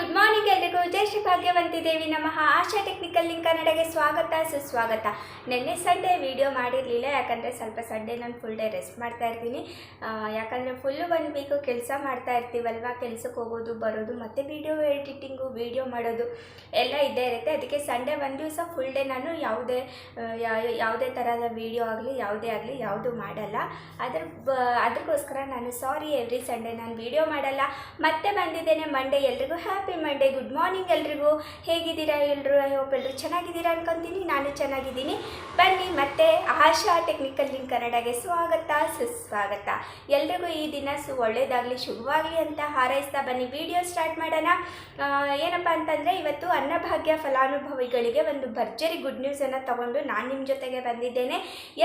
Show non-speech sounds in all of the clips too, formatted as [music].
Good morning ಎಲ್ರಿಗೂ. ಜೈ ಶ್ರೀ ಭಾಗ್ಯವಂತಿ ದೇವಿ ನಮಃ. ಆಶಾ technical link ಕನ್ನಡಗೆ ಸ್ವಾಗತ, ಸುಸ್ವಾಗತ. ನೆನ್ನೆ ಸಂಡೇ ವಿಡಿಯೋ ಮಾಡಿರಲಿಲ್ಲ, ಯಾಕಂದರೆ ಸ್ವಲ್ಪ ಸಂಡೇ ನಾನು ಫುಲ್ ಡೇ ರೆಸ್ಟ್ ಮಾಡ್ತಾ ಇರ್ತೀನಿ. ಯಾಕಂದರೆ ಫುಲ್ಲು ಒಂದು ವೀಕು ಕೆಲಸ ಮಾಡ್ತಾ ಇರ್ತೀವಲ್ವ ಕೆಲಸಕ್ಕೆ ಹೋಗೋದು, ಬರೋದು, ಮತ್ತು ವಿಡಿಯೋ ಎಡಿಟಿಂಗು ವಿಡಿಯೋ ಮಾಡೋದು ಎಲ್ಲ ಇದ್ದೇ ಇರುತ್ತೆ. ಅದಕ್ಕೆ ಸಂಡೇ ಒಂದು ದಿವಸ ಫುಲ್ ಡೇ ನಾನು ಯಾವುದೇ ಯಾವುದೇ ಥರದ ವಿಡಿಯೋ ಆಗಲಿ, ಯಾವುದೇ ಆಗಲಿ ಯಾವುದು ಮಾಡಲ್ಲ. ಅದ್ರ ಅದಕ್ಕೋಸ್ಕರ ನಾನು ಸಾರಿ ಎವ್ರಿ ಸಂಡೇ ನಾನು ವಿಡಿಯೋ ಮಾಡಲ್ಲ. ಮತ್ತೆ ಬಂದಿದ್ದೇನೆ ಮಂಡೇ ಎಲ್ರಿಗೂ ಹ್ಯಾಪಿ ಮಂಡೇ ಗುಡ್ ಮಾರ್ನಿಂಗ್ ಎಲ್ರಿಗೂ. ಹೇಗಿದ್ದೀರಾ ಎಲ್ಲರೂ ಐ ಹೋಪ್ ಎಲ್ಲರೂ ಚೆನ್ನಾಗಿದ್ದೀರಾ ಅನ್ಕೊತೀನಿ. ನಾನು ಚೆನ್ನಾಗಿದ್ದೀನಿ. ಬನ್ನಿ ಮತ್ತೆ ಆಶಾ ಟೆಕ್ನಿಕಲ್ ಲಿಂಕ್ ಕನ್ನಡಗೆ ಸ್ವಾಗತ, ಸುಸ್ವಾಗತ. ಎಲ್ರಿಗೂ ಈ ದಿನ ಸು ಒಳ್ಳೇದಾಗಲಿ, ಶುಭವಾಗಲಿ ಅಂತ ಹಾರೈಸ್ತಾ ಬನ್ನಿ. ವಿಡಿಯೋ ಸ್ಟಾರ್ಟ್ ಮಾಡೋಣ. ಏನಪ್ಪ ಅಂತಂದರೆ ಇವತ್ತು ಅನ್ನಭಾಗ್ಯ ಫಲಾನುಭವಿಗಳಿಗೆ ಒಂದು ಭರ್ಜರಿ ಗುಡ್ ನ್ಯೂಸನ್ನು ತಗೊಂಡು ನಾನು ನಿಮ್ಮ ಜೊತೆಗೆ ಬಂದಿದ್ದೇನೆ.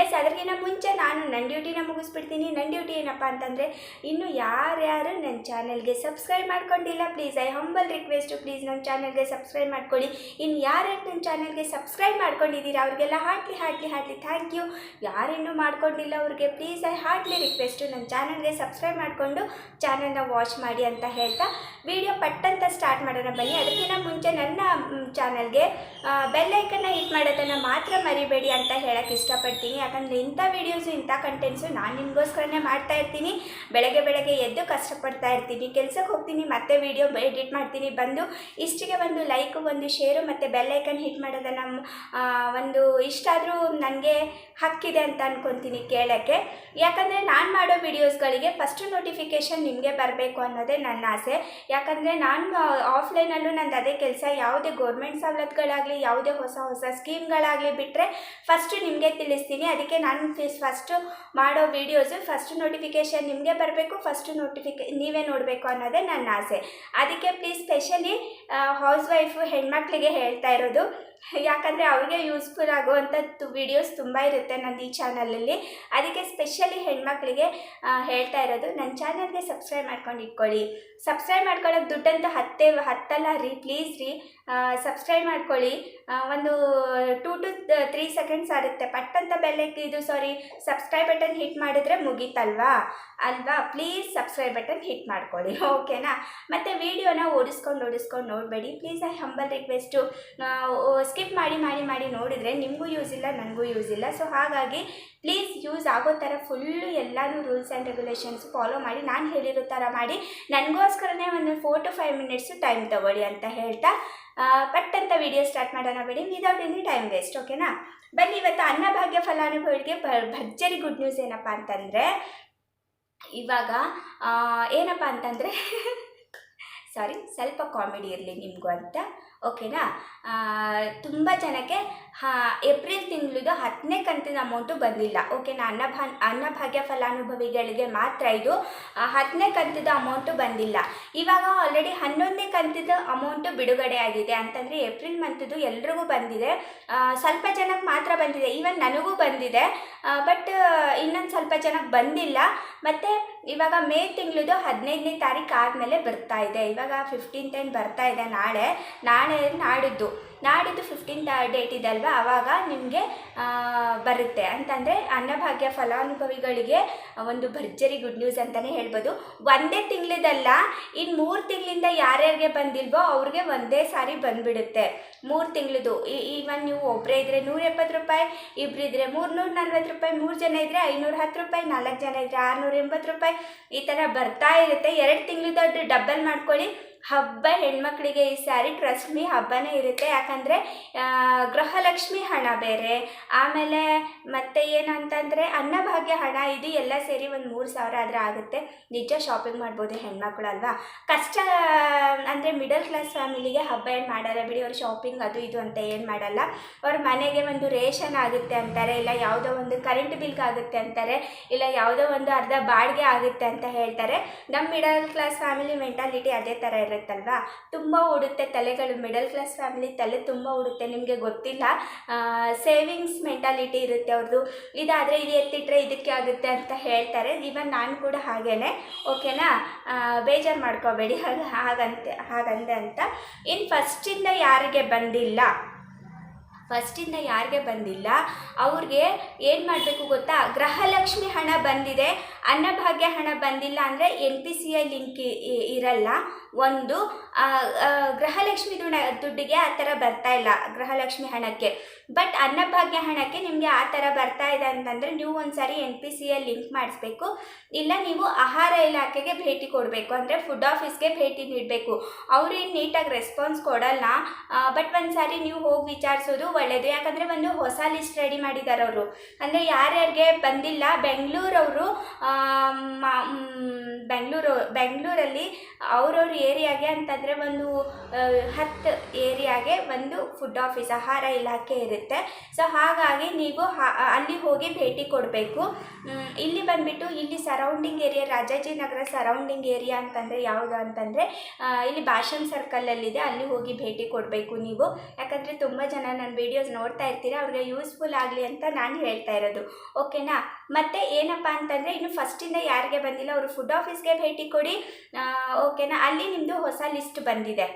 ಎಸ್ ಅದಕ್ಕಿಂತ ಮುಂಚೆ ನಾನು ನನ್ನ ಡ್ಯೂಟಿನ ಮುಗಿಸ್ಬಿಡ್ತೀನಿ. ನನ್ನ ಡ್ಯೂಟಿ ಏನಪ್ಪ ಅಂತಂದರೆ, ಇನ್ನು ಯಾರ್ಯಾರು ನನ್ನ ಚಾನಲ್ಗೆ ಸಬ್ಸ್ಕ್ರೈಬ್ ಮಾಡ್ಕೊಂಡಿಲ್ಲ please I humble request please ನನ್ನ ಚಾನಲ್ಗೆ ಸಬ್ಸ್ಕ್ರೈಬ್ ಮಾಡ್ಕೊಳ್ಳಿ. ಇನ್ನು ಯಾರ್ಯಾರು ನನ್ನ ಚಾನಲ್ಗೆ ಸಬ್ಸ್ಕ್ರೈಬ್ ಮಾಡ್ಕೊಂಡಿದ್ದೀರಾ, ಅವ್ರಿಗೆಲ್ಲ heartly heartly heartly thank you ಯಾರಿನ್ನೂ ಮಾಡ್ಕೊಂಡಿಲ್ಲ ಅವ್ರಿಗೆ ಪ್ಲೀಸ್ ಐ ಹಾರ್ಟ್ಲಿ ರಿಕ್ವೆಸ್ಟು ನನ್ನ ಚಾನಲ್ಗೆ ಸಬ್ಸ್ಕ್ರೈಬ್ ಮಾಡಿಕೊಂಡು ಚಾನಲ್ನ ವಾಚ್ ಮಾಡಿ ಅಂತ ಹೇಳ್ತಾ ವಿಡಿಯೋ ಪಟ್ಟಂತ ಸ್ಟಾರ್ಟ್ ಮಾಡೋಣ ಬನ್ನಿ. ಅದಕ್ಕಿಂತ ಮುಂಚೆ ನನ್ನ ಚಾನಲ್ಗೆ ಬೆಲ್ಲೈಕನ್ನ ಹಿಟ್ ಮಾಡೋದನ್ನು ಮಾತ್ರ ಮರಿಬೇಡಿ ಅಂತ ಹೇಳಕ್ಕೆ ಇಷ್ಟಪಡ್ತೀನಿ. ಯಾಕಂದರೆ ಇಂಥ ವೀಡಿಯೋಸು ಇಂಥ ಕಂಟೆಂಟ್ಸು ನಾನು ನಿಮಗೋಸ್ಕರನೇ ಮಾಡ್ತಾ ಇರ್ತೀನಿ. ಬೆಳಗ್ಗೆ ಬೆಳಗ್ಗೆ ಎದ್ದು ಕಷ್ಟಪಡ್ತಾ ಇರ್ತೀನಿ. ಕೆಲಸಕ್ಕೆ ಹೋಗ್ತೀನಿ, ಮತ್ತೆ ವೀಡಿಯೋ ಎಡಿಟ್ ಮಾಡ್ತೀನಿ. ಬಂದು ಇಷ್ಟಿಗೆ ಒಂದು ಲೈಕು ಒಂದು ಶೇರು ಮತ್ತು ಬೆಲ್ಲೈಕನ್ ಹಿಟ್ ಮಾಡೋದ ನಮ್ಮ ಒಂದು ಇಷ್ಟಾದರೂ ನನಗೆ ಹಕ್ಕಿದೆ ಅಂತ ಅಂದ್ಕೊತೀನಿ ಕೇಳೋಕ್ಕೆ. ಯಾಕಂದರೆ ನಾನು ಮಾಡೋ ವಿಡಿಯೋಸ್ಗಳಿಗೆ ಫಸ್ಟು ನೋಟಿಫಿಕೇಷನ್ ನಿಮಗೆ ಬರಬೇಕು ಅನ್ನೋದೇ ನನ್ನ ಆಸೆ. ಯಾಕಂದರೆ ನಾನು ಆಫ್ಲೈನಲ್ಲೂ ನಂದು ಅದೇ ಕೆಲಸ. ಯಾವುದೇ ಗೌರ್ಮೆಂಟ್ ಸವಲತ್ತುಗಳಾಗಲಿ, ಯಾವುದೇ ಹೊಸ ಹೊಸ ಸ್ಕೀಮ್ಗಳಾಗಲಿ ಬಿಟ್ಟರೆ ಫಸ್ಟು ನಿಮಗೆ ತಿಳಿಸ್ತೀನಿ. ಅದಕ್ಕೆ ನಾನು ಫಸ್ಟು ಮಾಡೋ ವೀಡಿಯೋಸು ಫಸ್ಟ್ ನೋಟಿಫಿಕೇಷನ್ ನಿಮಗೆ ಬರಬೇಕು. ಫಸ್ಟು ನೋಟಿಫಿಕೇ ನೀವೇ ನೋಡಬೇಕು ಅನ್ನೋದೇ ನನ್ನ ಆಸೆ. ಅದಕ್ಕೆ ಪ್ಲೀಸ್ ಸ್ಪೆಷಲಿ ಹೌಸ್ ವೈಫು ಹೆಣ್ಮಕ್ಳಿಗೆ ಹೇಳ್ತಾ ಇರೋದು. ಯಾಕಂದರೆ ಅವ್ರಿಗೆ ಯೂಸ್ಫುಲ್ ಆಗುವಂಥ ವೀಡಿಯೋಸ್ ತುಂಬ ಇರುತ್ತೆ ನನ್ನ ಈ ಚಾನಲಲ್ಲಿ ಅದಕ್ಕೆ ಸ್ಪೆಷಲಿ ಹೆಣ್ಮಕ್ಳಿಗೆ ಹೇಳ್ತಾ ಇರೋದು ನನ್ನ ಚಾನಲ್ಗೆ ಸಬ್ಸ್ಕ್ರೈಬ್ ಮಾಡ್ಕೊಂಡು ಇಟ್ಕೊಳ್ಳಿ. ಸಬ್ಸ್ಕ್ರೈಬ್ ಮಾಡ್ಕೊಳ್ಳೋಕೆ ದುಡ್ಡಂತೂ ಹತ್ತೇ, ಹತ್ತಲ್ಲ ರೀ ಪ್ಲೀಸ್ ರೀ. ಸಬ್ಸ್ಕ್ರೈಬ್ ಮಾಡ್ಕೊಳ್ಳಿ. ಒಂದು ಟೂ ಟು ತ್ರೀ ಸೆಕೆಂಡ್ಸ್ ಆಗುತ್ತೆ. ಪಟ್ಟಂತ ಬೆಲ್ಲಕ್ಕೆ ಇದು ಸಾರಿ ಸಬ್ಸ್ಕ್ರೈಬ್ ಬಟನ್ ಹಿಟ್ ಮಾಡಿದ್ರೆ ಮುಗೀತಲ್ವಾ? ಅಲ್ವಾ? ಪ್ಲೀಸ್ ಸಬ್ಸ್ಕ್ರೈಬ್ ಬಟನ್ ಹಿಟ್ ಮಾಡ್ಕೊಳ್ಳಿ. ಓಕೆನಾ ಮತ್ತು ವೀಡಿಯೋನ ಓಡಿಸ್ಕೊಂಡು ಓಡಿಸ್ಕೊಂಡು ನೋಡಬೇಡಿ. Please I humble request skip ಮಾಡಿ ಮಾಡಿ ಮಾಡಿ ನೋಡಿದರೆ ನಿಮಗೂ ಯೂಸ್ ಇಲ್ಲ, ನನಗೂ ಯೂಸ್ ಇಲ್ಲ. ಸೊ ಹಾಗಾಗಿ ಪ್ಲೀಸ್ ಯೂಸ್ ಆಗೋ ಥರ ಫುಲ್ಲು ಎಲ್ಲನೂ ರೂಲ್ಸ್ ಆ್ಯಂಡ್ ರೆಗ್ಯುಲೇಷನ್ಸ್ ಫಾಲೋ ಮಾಡಿ, ನಾನು ಹೇಳಿರೋ ಥರ ಮಾಡಿ. ನನಗೋಸ್ಕರನೇ ಒಂದು four to five minutes time ತೊಗೊಳ್ಳಿ ಅಂತ ಹೇಳ್ತಾ ಪಟ್ ಅಂತ ವಿಡಿಯೋ ಸ್ಟಾರ್ಟ್ ಮಾಡೋಣ ಬೇಡಿ. ವಿದೌಟ್ ಎನಿ ಟೈಮ್ ವೇಸ್ಟ್ ಓಕೆನಾ ಬನ್ನಿ, ಇವತ್ತು ಅನ್ನಭಾಗ್ಯ ಫಲಾನುಭವಿಗಳಿಗೆ ಭ- ಭರ್ಜರಿ ಗುಡ್ ನ್ಯೂಸ್ ಏನಪ್ಪ ಅಂತಂದರೆ, ಇವಾಗ ಏನಪ್ಪ ಅಂತಂದರೆ [laughs] ಸಾರಿ, ಸ್ವಲ್ಪ ಕಾಮಿಡಿ ಇರಲಿ ನಿಮಗೂ ಅಂತ. ಓಕೆನಾ ತುಂಬ ಜನಕ್ಕೆ ಏಪ್ರಿಲ್ ತಿಂಗಳದು ಹತ್ತನೇ ಕಂತಿನ ಅಮೌಂಟು ಬಂದಿಲ್ಲ. ಓಕೆನಾ ಅನ್ನಭಾ ಅನ್ನಭಾಗ್ಯ ಫಲಾನುಭವಿಗಳಿಗೆ ಮಾತ್ರ ಇದು ಹತ್ತನೇ ಕಂತಿದ ಅಮೌಂಟು ಬಂದಿಲ್ಲ. ಇವಾಗ ಆಲ್ರೆಡಿ ಹನ್ನೊಂದನೇ ಕಂತಿದ ಅಮೌಂಟು ಬಿಡುಗಡೆ ಆಗಿದೆ. ಅಂತಂದರೆ ಏಪ್ರಿಲ್ ಮಂತದ್ದು ಎಲ್ರಿಗೂ ಬಂದಿದೆ. ಸ್ವಲ್ಪ ಜನಕ್ಕೆ ಮಾತ್ರ ಬಂದಿದೆ. ಈವನ್ ನನಗೂ ಬಂದಿದೆ. ಬಟ್ ಇನ್ನೊಂದು ಸ್ವಲ್ಪ ಜನಕ್ಕೆ ಬಂದಿಲ್ಲ. ಮತ್ತು ಇವಾಗ ಮೇ ತಿಂಗಳದು ಹದಿನೈದನೇ ತಾರೀಕು ಆದಮೇಲೆ ಬರ್ತಾ ಇದೆ. ಇವಾಗ ಫಿಫ್ಟೀನ್ ಟೆನ್ ಬರ್ತಾ ಇದೆ ನಾಳೆ. ನಾಳೆ ನಾಡಿದ್ದು. ನಾಡಿದ್ದು ಫಿಫ್ಟೀನ್ ಡೇಟ್ ಇದೆ ಅಲ್ವಾ? ಆವಾಗ ನಿಮಗೆ ಬರುತ್ತೆ. ಅಂತಂದರೆ ಅನ್ನಭಾಗ್ಯ ಫಲಾನುಭವಿಗಳಿಗೆ ಒಂದು ಭರ್ಜರಿ ಗುಡ್ ನ್ಯೂಸ್ ಅಂತಲೇ ಹೇಳ್ಬೋದು. ಒಂದೇ ತಿಂಗಳಿದಲ್ಲ ಇನ್ನು ಮೂರು ತಿಂಗಳಿಂದ ಯಾರ್ಯಾರಿಗೆ ಬಂದಿಲ್ವೋ ಅವ್ರಿಗೆ ಒಂದೇ ಸಾರಿ ಬಂದುಬಿಡುತ್ತೆ. ಮೂರು ತಿಂಗಳದು. ಈವನ್ ನೀವು ಒಬ್ಬರೇ ಇದ್ದರೆ ನೂರ ಎಪ್ಪತ್ತು ರೂಪಾಯಿ ಇಬ್ಬರು ಇದ್ದರೆ ಮೂರ್ನೂರ ನಲ್ವತ್ತು ರೂಪಾಯಿ, ಮೂರು ಜನ ಇದ್ದರೆ ಐನೂರ ಹತ್ತು ರೂಪಾಯಿ, ನಾಲ್ಕು ಜನ ಇದ್ದರೆ ಆರುನೂರ ಎಂಬತ್ತು ರೂಪಾಯಿ, ಈ ಥರ ಬರ್ತಾ ಇರುತ್ತೆ. ಎರಡು ತಿಂಗಳದ್ದು ಡಬ್ಬಲ್ ಮಾಡ್ಕೊಳ್ಳಿ. ಹಬ್ಬ ಹೆಣ್ಮಕ್ಳಿಗೆ ಈ ಸ್ಯಾರಿ ಟ್ರಸ್ಟ್ ಮೀ ಹಬ್ಬನೇ ಇರುತ್ತೆ. ಯಾಕಂದರೆ ಗೃಹಲಕ್ಷ್ಮಿ ಹಣ ಬೇರೆ. ಆಮೇಲೆ ಮತ್ತೆ ಏನಂತಂದರೆ, ಅನ್ನಭಾಗ್ಯ ಹಣ, ಇದು ಎಲ್ಲ ಸೇರಿ ಒಂದು ಮೂರು ಸಾವಿರ ಆದರೆ ಆಗುತ್ತೆ. ನಿಜ ಶಾಪಿಂಗ್ ಮಾಡ್ಬೋದು ಹೆಣ್ಮಕ್ಳು ಅಲ್ವಾ? ಕಷ್ಟ, ಅಂದರೆ ಮಿಡಲ್ ಕ್ಲಾಸ್ ಫ್ಯಾಮಿಲಿಗೆ ಹಬ್ಬ ಏನು ಮಾಡಲ್ಲ ಬಿಡಿ. ಅವ್ರ ಶಾಪಿಂಗ್ ಅದು ಇದು ಅಂತ ಏನು ಮಾಡಲ್ಲ. ಅವ್ರ ಮನೆಗೆ ಒಂದು ರೇಷನ್ ಆಗುತ್ತೆ ಅಂತಾರೆ, ಇಲ್ಲ ಯಾವುದೋ ಒಂದು ಕರೆಂಟ್ ಬಿಲ್ಗೆ ಆಗುತ್ತೆ ಅಂತಾರೆ, ಇಲ್ಲ ಯಾವುದೋ ಒಂದು ಅರ್ಧ ಬಾಡಿಗೆ ಆಗುತ್ತೆ ಅಂತ ಹೇಳ್ತಾರೆ. ನಮ್ಮ ಮಿಡಲ್ ಕ್ಲಾಸ್ ಫ್ಯಾಮಿಲಿ ಮೆಂಟಾಲಿಟಿ ಅದೇ ಥರ ಇರುತ್ತಲ್ವಾ? ತುಂಬ ಉಡುತ್ತೆ ತಲೆಗಳು. ಮಿಡಲ್ ಕ್ಲಾಸ್ ಫ್ಯಾಮಿಲಿ ತಲೆ ತುಂಬ ಉಡುತ್ತೆ ನಿಮಗೆ ಗೊತ್ತಿಲ್ಲ. ಸೇವಿಂಗ್ಸ್ ಮೆಂಟಾಲಿಟಿ ಇರುತ್ತೆ ಅವ್ರದ್ದು ಇದಾದರೆ ಇದು ಎತ್ತಿಟ್ಟರೆ ಇದಕ್ಕೆ ಆಗುತ್ತೆ ಅಂತ ಹೇಳ್ತಾರೆ. ಇವನ್ ನಾನು ಕೂಡ ಹಾಗೇನೆ. ಓಕೆನಾ ಬೇಜಾರು ಮಾಡ್ಕೋಬೇಡಿ. ಹಾಗೆ, ಹಾಗಂತೆ, ಹಾಗಂದೆ ಅಂತ. ಇನ್ನು ಫಸ್ಟಿಂದ ಯಾರಿಗೆ ಬಂದಿಲ್ಲ? ಫಸ್ಟಿಂದ ಯಾರಿಗೆ ಬಂದಿಲ್ಲ? ಅವ್ರಿಗೆ ಏನು ಮಾಡಬೇಕು ಗೊತ್ತಾ? ಗೃಹಲಕ್ಷ್ಮಿ ಹಣ ಬಂದಿದೆ. ಅನ್ನಭಾಗ್ಯ ಹಣ ಬಂದಿಲ್ಲ ಅಂದರೆ N P C I link ಇರಲ್ಲ. ಒಂದು ಗೃಹಲಕ್ಷ್ಮಿ ದುಡ ದುಡ್ಡಿಗೆ ಆ ಥರ ಬರ್ತಾ ಇಲ್ಲ ಗೃಹಲಕ್ಷ್ಮಿ ಹಣಕ್ಕೆ. ಬಟ್ ಅನ್ನಭಾಗ್ಯ ಹಣಕ್ಕೆ ನಿಮಗೆ ಆ ಥರ ಬರ್ತಾ ಇದೆ ಅಂತಂದರೆ ನೀವು ಒಂದ್ಸರಿ N P C I link ಮಾಡಿಸ್ಬೇಕು. ಇಲ್ಲ, ನೀವು ಆಹಾರ ಇಲಾಖೆಗೆ ಭೇಟಿ ಕೊಡಬೇಕು. ಅಂದರೆ ಫುಡ್ ಆಫೀಸ್ಗೆ ಭೇಟಿ ನೀಡಬೇಕು. ಅವ್ರೇನು ನೀಟಾಗಿ ರೆಸ್ಪಾನ್ಸ್ ಕೊಡಲ್ಲ. ಬಟ್ ಒಂದು ಸಾರಿ ನೀವು ಹೋಗಿ ವಿಚಾರಿಸೋದು ಒಳ್ಳೆಯದು ಯಾಕಂದರೆ ಒಂದು ಹೊಸ ಲಿಸ್ಟ್ ರೆಡಿ ಮಾಡಿದ್ದಾರೆ ಅವರು ಅಂದರೆ ಯಾರ್ಯಾರಿಗೆ ಬಂದಿಲ್ಲ, ಬೆಂಗಳೂರವರು ಬೆಂಗಳೂರು, ಬೆಂಗಳೂರಲ್ಲಿ ಅವ್ರವ್ರ ಏರಿಯಾಗೆ ಅಂತಂದರೆ ಒಂದು ಹತ್ತು ಏರಿಯಾಗೆ ಒಂದು ಫುಡ್ ಆಫೀಸ್ ಆಹಾರ ಇಲಾಖೆ ಇರುತ್ತೆ. ಸೊ ಹಾಗಾಗಿ ನೀವು ಅಲ್ಲಿ ಹೋಗಿ ಭೇಟಿ ಕೊಡಬೇಕು. ಇಲ್ಲಿ ಬಂದುಬಿಟ್ಟು ಇಲ್ಲಿ surrounding area Rajajinagar surrounding area ಅಂತಂದರೆ ಯಾವುದು ಅಂತಂದರೆ ಇಲ್ಲಿ ಭಾಷನ್ ಸರ್ಕಲಲ್ಲಿದೆ ಅಲ್ಲಿ ಹೋಗಿ ಭೇಟಿ ಕೊಡಬೇಕು ನೀವು. ಯಾಕಂದರೆ ತುಂಬ ಜನ ನನ್ನ ವೀಡಿಯೋಸ್ ನೋಡ್ತಾ ಇರ್ತೀರಿ, ಅವ್ರಿಗೆ ಯೂಸ್ಫುಲ್ ಆಗಲಿ ಅಂತ ನಾನು ಹೇಳ್ತಾ ಇರೋದು. ಓಕೆನಾ ಮತ್ತು ಏನಪ್ಪ ಅಂತಂದರೆ ಇನ್ನು ಫಸ್ಟಿಂದ ಯಾರಿಗೆ ಬಂದಿಲ್ಲ, ಅವರು ಫುಡ್ ಆಫೀಸ್ಗೆ ಭೇಟಿ ಕೊಡಿ. ಓಕೆನಾ ಅಲ್ಲಿ ನಿಮ್ಮದು ಹೊಸ ಲಿಸ್ಟ್ ಬಂದಿದೆ.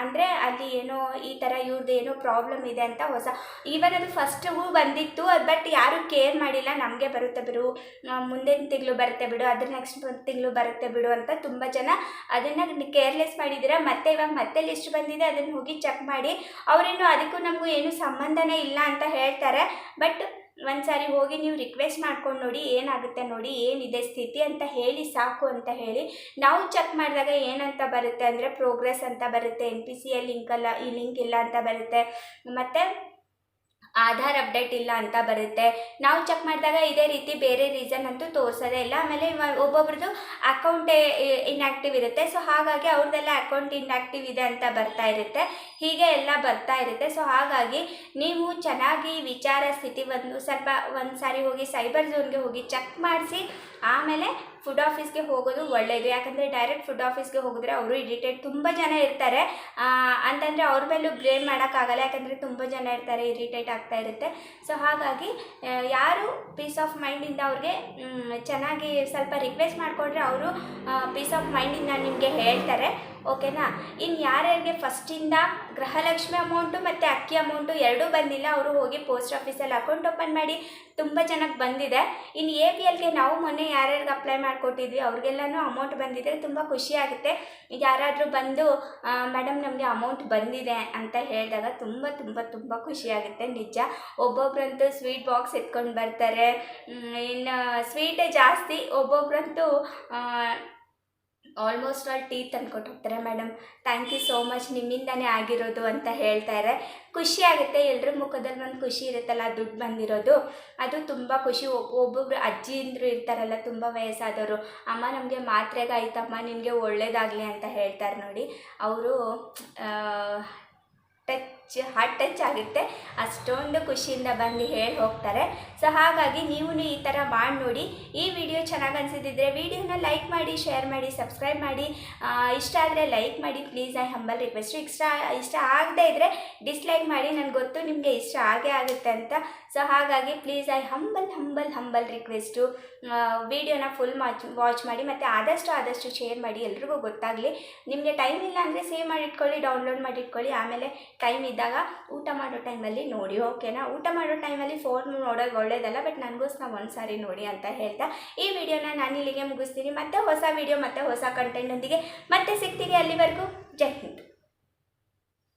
ಅಂದರೆ ಅಲ್ಲಿ ಏನೋ ಈ ಥರ ಇವ್ರದ್ದು ಏನೋ ಪ್ರಾಬ್ಲಮ್ ಇದೆ ಅಂತ ಹೊಸ ಈವನ್ ಅದು ಫಸ್ಟಿಗೂ ಬಂದಿತ್ತು ಬಟ್ ಯಾರೂ ಕೇರ್ ಮಾಡಿಲ್ಲ, ನಮಗೆ ಬರುತ್ತೆ ಬಿಡು. ಮುಂದಿನ ತಿಂಗಳು ಬರುತ್ತೆ ಬಿಡು, ಅದ್ರ ನೆಕ್ಸ್ಟ್ ತಿಂಗಳು ಬರುತ್ತೆ ಬಿಡು ಅಂತ ತುಂಬ ಜನ ಅದನ್ನು ಕೇರ್ಲೆಸ್ ಮಾಡಿದ್ದೀರಾ ಮತ್ತೆ ಇವಾಗ ಮತ್ತೆ ಲಿಸ್ಟ್ ಬಂದಿದೆ, ಅದನ್ನು ಹೋಗಿ ಚೆಕ್ ಮಾಡಿ. ಅವರೇನು ಅದಕ್ಕೂ ನಮಗೂ ಏನು ಸಂಬಂಧನೇ ಇಲ್ಲ ಅಂತ ಹೇಳ್ತಾರೆ. ಬಟ್ ಒಂದು ಸಾರಿ ಹೋಗಿ ನೀವು ರಿಕ್ವೆಸ್ಟ್ ಮಾಡ್ಕೊಂಡು ನೋಡಿ, ಏನಾಗುತ್ತೆ ನೋಡಿ, ಏನಿದೆ ಸ್ಥಿತಿ ಅಂತ ಹೇಳಿ, ಸಾಕು ಅಂತ ಹೇಳಿ, ನಾವು ಚೆಕ್ ಮಾಡಿದಾಗ ಏನಂತ ಬರುತ್ತೆ ಅಂದರೆ ಪ್ರೋಗ್ರೆಸ್ ಅಂತ ಬರುತ್ತೆ ಎನ್ ಪಿ ಸಿ ಎಲ್ ಲಿಂಕಲ್ಲ ಈ ಲಿಂಕ್ ಇಲ್ಲ ಅಂತ ಬರುತ್ತೆ, ಮತ್ತು ಆಧಾರ್ ಅಪ್ಡೇಟ್ ಇಲ್ಲ ಅಂತ ಬರುತ್ತೆ. ನಾವು ಚೆಕ್ ಮಾಡಿದಾಗ ಇದೇ ರೀತಿ ಬೇರೆ ರೀಸನ್ ಅಂತೂ ತೋರಿಸೋದೇ ಇಲ್ಲ. ಆಮೇಲೆ ಒಬ್ಬೊಬ್ರದ್ದು ಅಕೌಂಟ್ ಇನ್ಆ್ಯಕ್ಟಿವ್ ಇರುತ್ತೆ. ಸೊ ಹಾಗಾಗಿ ಅವ್ರದ್ದೆಲ್ಲ ಅಕೌಂಟ್ ಇನ್ಆ್ಯಕ್ಟಿವ್ ಇದೆ ಅಂತ ಬರ್ತಾ ಇರುತ್ತೆ. ಹೀಗೆ ಎಲ್ಲ ಬರ್ತಾ ಇರುತ್ತೆ. ಸೊ ಹಾಗಾಗಿ ನೀವು ಚೆನ್ನಾಗಿ ವಿಚಾರ ಸ್ಥಿತಿ ಬಂದು ಸ್ವಲ್ಪ ಒಂದು ಸಾರಿ ಹೋಗಿ ಸೈಬರ್ ಝೋನ್ಗೆ ಹೋಗಿ ಚೆಕ್ ಮಾಡಿಸಿ, ಆಮೇಲೆ ಫುಡ್ ಆಫೀಸ್ಗೆ ಹೋಗೋದು ಒಳ್ಳೆಯದು ಯಾಕಂದರೆ ಡೈರೆಕ್ಟ್ ಫುಡ್ ಆಫೀಸ್ಗೆ ಹೋಗಿದ್ರೆ ಅವರು ಇರಿಟೇಟ್ ತುಂಬ ಜನ ಇರ್ತಾರೆ. ಅಂತಂದರೆ ಅವ್ರ ಮೇಲೂ ಬ್ಲೇಮ್ ಮಾಡೋಕ್ಕಾಗಲ್ಲ. ಯಾಕಂದರೆ ತುಂಬ ಜನ ಇರ್ತಾರೆ, ಇರಿಟೇಟ್ ಆಗ್ತಾ ಇರುತ್ತೆ. ಸೊ ಹಾಗಾಗಿ ಯಾರು ಪೀಸ್ ಆಫ್ ಮೈಂಡಿಂದ ಅವ್ರಿಗೆ ಚೆನ್ನಾಗಿ ಸ್ವಲ್ಪ ರಿಕ್ವೆಸ್ಟ್ ಮಾಡಿಕೊಂಡ್ರೆ ಅವರು ಪೀಸ್ ಆಫ್ ಮೈಂಡಿಂದ ನಿಮಗೆ ಹೇಳ್ತಾರೆ. ಓಕೆನಾ? ಇನ್ನು ಯಾರ್ಯಾರಿಗೆ ಫಸ್ಟಿಂದ ಗೃಹಲಕ್ಷ್ಮಿ ಅಮೌಂಟು ಮತ್ತು ಅಕ್ಕಿ ಅಮೌಂಟು ಎರಡೂ ಬಂದಿಲ್ಲ, ಅವರು ಹೋಗಿ ಪೋಸ್ಟ್ ಆಫೀಸಲ್ಲಿ ಅಕೌಂಟ್ ಓಪನ್ ಮಾಡಿ ತುಂಬ ಜನಕ್ಕೆ ಬಂದಿದೆ. ಇನ್ನು ಎ ಪಿ ಎಲ್ಗೆ ನಾವು ಮೊನ್ನೆ ಯಾರ್ಯಾರಿಗೆ ಅಪ್ಲೈ ಮಾಡಿಕೊಟ್ಟಿದ್ವಿ, ಅವ್ರಿಗೆಲ್ಲನೂ ಅಮೌಂಟ್ ಬಂದಿದೆ, ತುಂಬ ಖುಷಿಯಾಗುತ್ತೆ ಯಾರಾದರೂ ಬಂದು ಮೇಡಮ್, ನಮಗೆ ಅಮೌಂಟ್ ಬಂದಿದೆ ಅಂತ ಹೇಳಿದಾಗ ತುಂಬ ತುಂಬ ತುಂಬ ಖುಷಿಯಾಗುತ್ತೆ ನಿಜ. ಒಬ್ಬೊಬ್ರಂತೂ ಸ್ವೀಟ್ ಬಾಕ್ಸ್ ಎತ್ಕೊಂಡು ಬರ್ತಾರೆ. ಇನ್ನು ಸ್ವೀಟೇ ಜಾಸ್ತಿ, ಒಬ್ಬೊಬ್ರಂತೂ ಆಲ್ಮೋಸ್ಟ್ ಆಲ್ ಟೀ ತಂದ್ಕೊಟ್ಟು ಹೋಗ್ತಾರೆ madam thank you so much ನಿಮ್ಮಿಂದನೇ ಆಗಿರೋದು ಅಂತ ಹೇಳ್ತಾರೆ ಖುಷಿ ಆಗುತ್ತೆ. ಎಲ್ಲರ ಮುಖದಲ್ಲಿ ಒಂದು ಖುಷಿ ಇರುತ್ತಲ್ಲ ದುಡ್ಡು ಬಂದಿರೋದು. ಅದು ತುಂಬ ಖುಷಿ. ಒಬ್ಬೊಬ್ರು ಅಜ್ಜಿಂದ್ರು ಇರ್ತಾರಲ್ಲ, ತುಂಬ ವಯಸ್ಸಾದವರು. ಅಮ್ಮ ನಮಗೆ ಮಾತ್ರೆಗೆ ಆಯ್ತಮ್ಮ ನಿನಗೆ ಒಳ್ಳೇದಾಗಲಿ ಅಂತ ಹೇಳ್ತಾರೆ ನೋಡಿ. ಅವರು ಟಚ್ ಹಾರ್ಟ್ ಟಚ್ ಆಗುತ್ತೆ. ಅಷ್ಟೊಂದು ಖುಷಿಯಿಂದ ಬಂದು ಹೇಳಿ ಹೋಗ್ತಾರೆ. ಸೊ ಹಾಗಾಗಿ ನೀವು ಈ ಥರ ಮಾಡಿ ನೋಡಿ ಈ ವಿಡಿಯೋ ಚೆನ್ನಾಗಿ ಅನಿಸಿದ್ರೆ ವಿಡಿಯೋನ ಲೈಕ್ ಮಾಡಿ, ಶೇರ್ ಮಾಡಿ, ಸಬ್ಸ್ಕ್ರೈಬ್ ಮಾಡಿ. ಇಷ್ಟ ಆದರೆ ಲೈಕ್ ಮಾಡಿ, ಪ್ಲೀಸ್, ಐ ಹಂಬಲ್ ರಿಕ್ವೆಸ್ಟ್. ಇಷ್ಟ ಇಷ್ಟ ಆಗದೇ ಇದ್ದರೆ ಡಿಸ್ಲೈಕ್ ಮಾಡಿ. ನನಗೆ ಗೊತ್ತು ನಿಮಗೆ ಇಷ್ಟ ಆಗೇ ಆಗುತ್ತೆ ಅಂತ. ಸೊ ಹಾಗಾಗಿ please, I humble humble humble request. ವಿಡಿಯೋನ ಫುಲ್ ವಾಚ್ ವಾಚ್ ಮಾಡಿ ಮತ್ತು ಆದಷ್ಟು ಆದಷ್ಟು ಶೇರ್ ಮಾಡಿ. ಎಲ್ರಿಗೂ ಗೊತ್ತಾಗಲಿ. ನಿಮಗೆ ಟೈಮ್ ಇಲ್ಲ ಅಂದರೆ ಸೇವ್ ಮಾಡಿಟ್ಕೊಳ್ಳಿ, ಡೌನ್ಲೋಡ್ ಮಾಡಿಟ್ಕೊಳ್ಳಿ. ಆಮೇಲೆ ಟೈಮ್ ಇದ್ದಾಗ ಊಟ ಮಾಡೋ ಟೈಮಲ್ಲಿ ನೋಡಿ, ಓಕೆನಾ? ಊಟ ಮಾಡೋ ಟೈಮಲ್ಲಿ ಫೋನ್ ನೋಡೋದು ಒಳ್ಳೇದಲ್ಲ ಬಟ್ ನನಗೋಸ್ಕರ ಒಂದು ಸಾರಿ ನೋಡಿ ಅಂತ ಹೇಳ್ತಾ ಈ ವಿಡಿಯೋನ ನಾನು ಇಲ್ಲಿಗೆ ಮುಗಿಸ್ತೀನಿ. ಮತ್ತೆ ಹೊಸ ವಿಡಿಯೋ ಮತ್ತೆ ಹೊಸ ಕಂಟೆಂಟ್ ಒಂದಿಗೆ ಮತ್ತೆ ಸಿಗ್ತೀನಿ ಅಲ್ಲಿವರೆಗೂ. ಜೈ ಹಿಂದ್.